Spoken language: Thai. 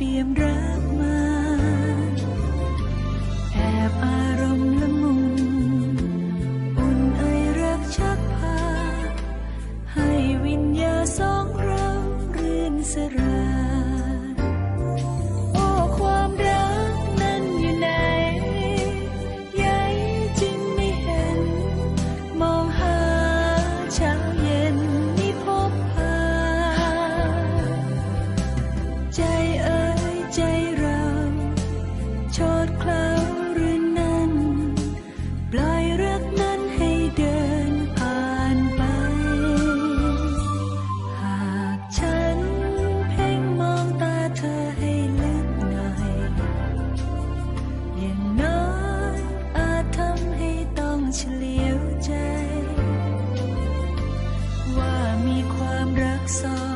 เปี่ยมรักมา แอบอารมณ์ละมุนอุ่นเอรักชักพา ให้วิญญาสองเรารื่นสราย So.